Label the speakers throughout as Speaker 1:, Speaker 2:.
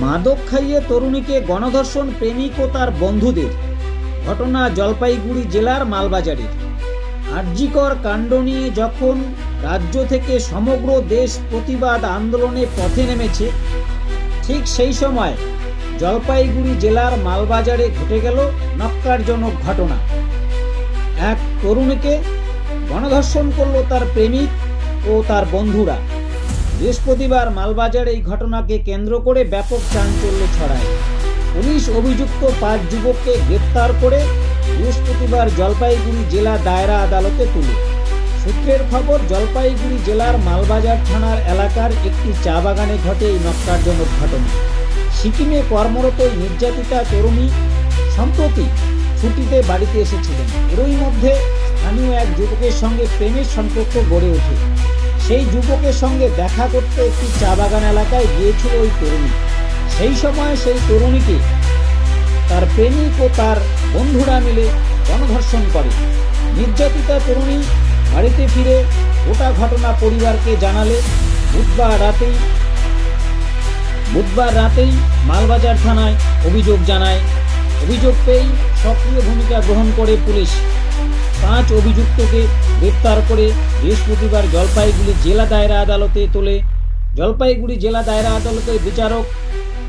Speaker 1: মাদক খাইয়ে তরুণীকে গণধর্ষণ প্রেমিক ও তার বন্ধুদের। ঘটনা জলপাইগুড়ি জেলার মালবাজারের। আর্যিকর কাণ্ড নিয়ে যখন রাজ্য থেকে সমগ্র দেশ প্রতিবাদ আন্দোলনে পথে নেমেছে, ঠিক সেই সময় জলপাইগুড়ি জেলার মালবাজারে ঘটে গেল নক্কারজনক ঘটনা। এক তরুণীকে গণধর্ষণ করল তার প্রেমিক ও তার বন্ধুরা। বৃহস্পতিবার মালবাজার এই ঘটনাকে কেন্দ্র করে ব্যাপক চাঞ্চল্য ছড়ায়। পুলিশ অভিযুক্ত পাঁচ যুবককে গ্রেপ্তার করে বৃহস্পতিবার জলপাইগুড়ি জেলা দায়রা আদালতে তুলে। সূত্রের খবর, জলপাইগুড়ি জেলার মালবাজার থানার এলাকার একটি চা বাগানে ঘটে এই নক্কারজনক ঘটনা। সিকিমে কর্মরত নির্যাতিতা তরুণী সম্প্রতি ছুটিতে বাড়িতে এসেছিলেন। এরই মধ্যে স্থানীয় এক যুবকের সঙ্গে প্রেমের সম্পর্ক গড়ে ওঠে। সেই যুবকের সঙ্গে দেখা করতে একটি চা বাগান এলাকায় গিয়েছিল ওই তরুণী। সেই সময় সেই তরুণীকে তার প্রেমিক ও তার বন্ধুরা মিলে গণধর্ষণ করে। নির্যাতিতা তরুণী বাড়িতে ফিরে গোটা ঘটনা পরিবারকে জানালে, বুধবার রাতেই বুধবার রাতেই মালবাজার থানায় অভিযোগ জানায়। অভিযোগ পেয়েই সক্রিয় ভূমিকা গ্রহণ করে পুলিশ। পাঁচ অভিযুক্তকে গ্রেপ্তার করে বৃহস্পতিবার জলপাইগুড়ি জেলা দায়রা আদালতে তোলে। জলপাইগুড়ি জেলা দায়রা আদালতের বিচারক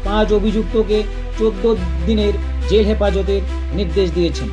Speaker 1: পাঁচ অভিযুক্তকে চোদ্দ দিনের জেল হেফাজতের নির্দেশ দিয়েছেন।